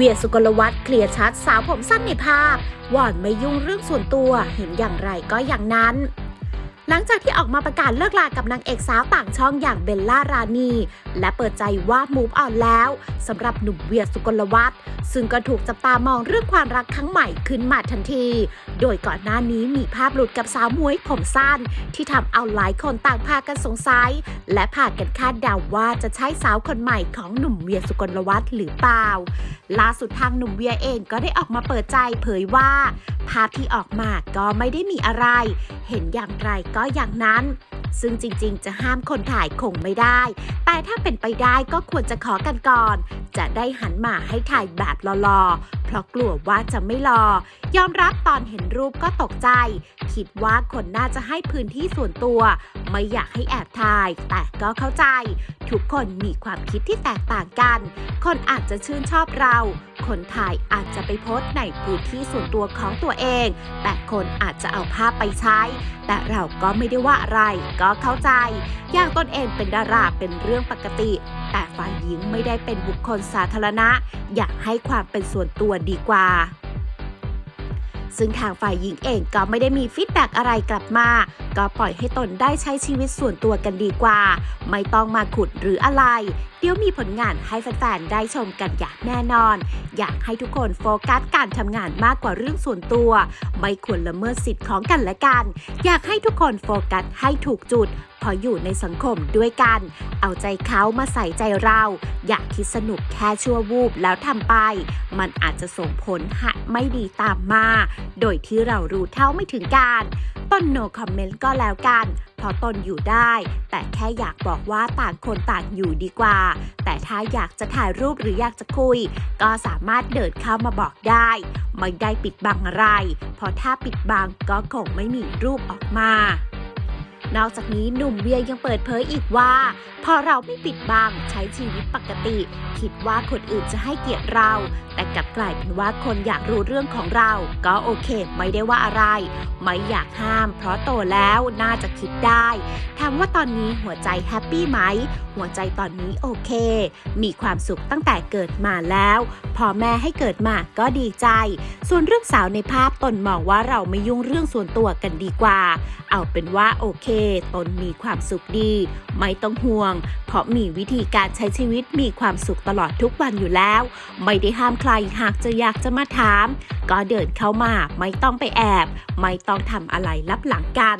เวียสุกลวัตเคลียร์ชัดสาวผมสั้นในภาพวอนไม่ยุ่งเรื่องส่วนตัวเห็นอย่างไรก็อย่างนั้น หลังจากที่ออกมาประกาศเลิกลากับนางเอกสาวต่างช่องอย่างเบลล่ารานี และเปิดใจว่ามูฟออนแล้วสำหรับหนุ่มเวียสุกลวัฒน์ซึ่งก็ถูกจับตามองเรื่องความรักครั้งใหม่ขึ้นมาทันที โดยก่อนหน้านี้มีภาพหลุดกับสาวมวยผมสั้น ที่ทำเอาหลายคนต่างพากันสงสัย และพากันคาดเดาว่าจะใช่สาวคนใหม่ของหนุ่มเวียสุกลวัฒน์หรือเปล่าล่าสุดทางหนุ่มเวียเองก็ได้ออกมาเปิดใจเผยว่า ภาพที่ออกมาก็ไม่ได้มีอะไร เห็นอย่างไรก็อย่างนั้น ซึ่งจริงๆ จะห้ามคนถ่ายคงไม่ได้ แต่ถ้าเป็นไปได้ก็ควรจะขอกันก่อน จะได้หันมาให้ถ่ายแบบรอๆ เพราะกลัวว่าจะไม่รอ ยอมรับตอนเห็นรูปก็ตกใจ คิดว่าคนน่าจะให้พื้นที่ส่วนตัว ไม่อยากให้แอบถ่าย แต่ก็เข้าใจ ทุกคนมีความคิดที่แตกต่างกัน คนอาจจะชื่นชอบเรา คนถ่ายอาจจะไปโพสต์ในพื้นที่ส่วนตัวของตัวเอง แต่คนอาจจะเอาภาพไปใช้ แต่เราก็ไม่ได้ว่าอะไร ก็เข้าใจ อย่างตนเองเป็นดาราเป็นเรื่องปกติ แต่ฝ่ายหญิงไม่ได้เป็นบุคคลสาธารณะ อยากให้ความเป็นส่วนตัวดีกว่า ซึ่งทางฝ่ายหญิงเองก็ไม่ได้มีฟีดแบ็กอะไรกลับมา ก็ปล่อยให้ตนได้ใช้ชีวิตส่วนตัวกันดีกว่า ไม่ต้องมาขุดหรืออะไร เดี๋ยวมีผลงานให้แฟนๆ ได้ชมกันอย่างแน่นอน อยากให้ทุกคนโฟกัสการทำงานมากกว่าเรื่องส่วนตัว ไม่ควรละเมิดสิทธิ์ของกันและกัน อยากให้ทุกคนโฟกัสให้ถูกจุด พราะอยู่ในสังคมด้วยกัน เอาใจเขามาใส่ใจเรา อยากคิดสนุกแค่ชั่ววูบแล้วทำไป มันอาจจะส่งผลหะไม่ดีตามมา โดยที่เรารู้เท่าไม่ถึงการต้นโนคอมเมนต์ก็แล้วกันเพราะตนอยู่ได้ แต่แค่อยากบอกว่าต่างคนต่างอยู่ดีกว่า แต่ถ้าอยากจะถ่ายรูปหรืออยากจะคุย ก็สามารถเดินเข้ามาบอกได้ ไม่ได้ปิดบังอะไร เพราะถ้าปิดบังก็คงไม่มีรูปออกมา นอกจากนี้หนุ่มเวียยังเปิดเผยอีกว่า พอเราไม่ปิดบังใช้ชีวิตปกติ คิดว่าคนอื่นจะให้เกียรติเรา แต่กลับกลายเป็นว่าคนอยากรู้เรื่องของเรา ก็โอเค ไม่ได้ว่าอะไร ไม่อยากห้าม เพราะโตแล้วน่าจะคิดได้ถามว่าตอนนี้หัวใจแฮปปี้ไหม หัวใจตอนนี้โอเค มีความสุขตั้งแต่เกิดมาแล้วพอแม่ให้เกิดมาก็ดีใจ ส่วนเรื่องสาวในภาพตนมองว่าเราไม่ยุ่งเรื่องส่วนตัวกันดีกว่า เอาเป็นว่าโอเคตนมีความสุขดี ไม่ต้องห่วง เพราะมีวิธีการใช้ชีวิตมีความสุขตลอดทุกวันอยู่แล้ว ไม่ได้ห้ามใครหากจะอยากจะมาถาม ก็เดินเข้ามาไม่ต้องไปแอบ ไม่ต้องทำอะไรลับหลังกัน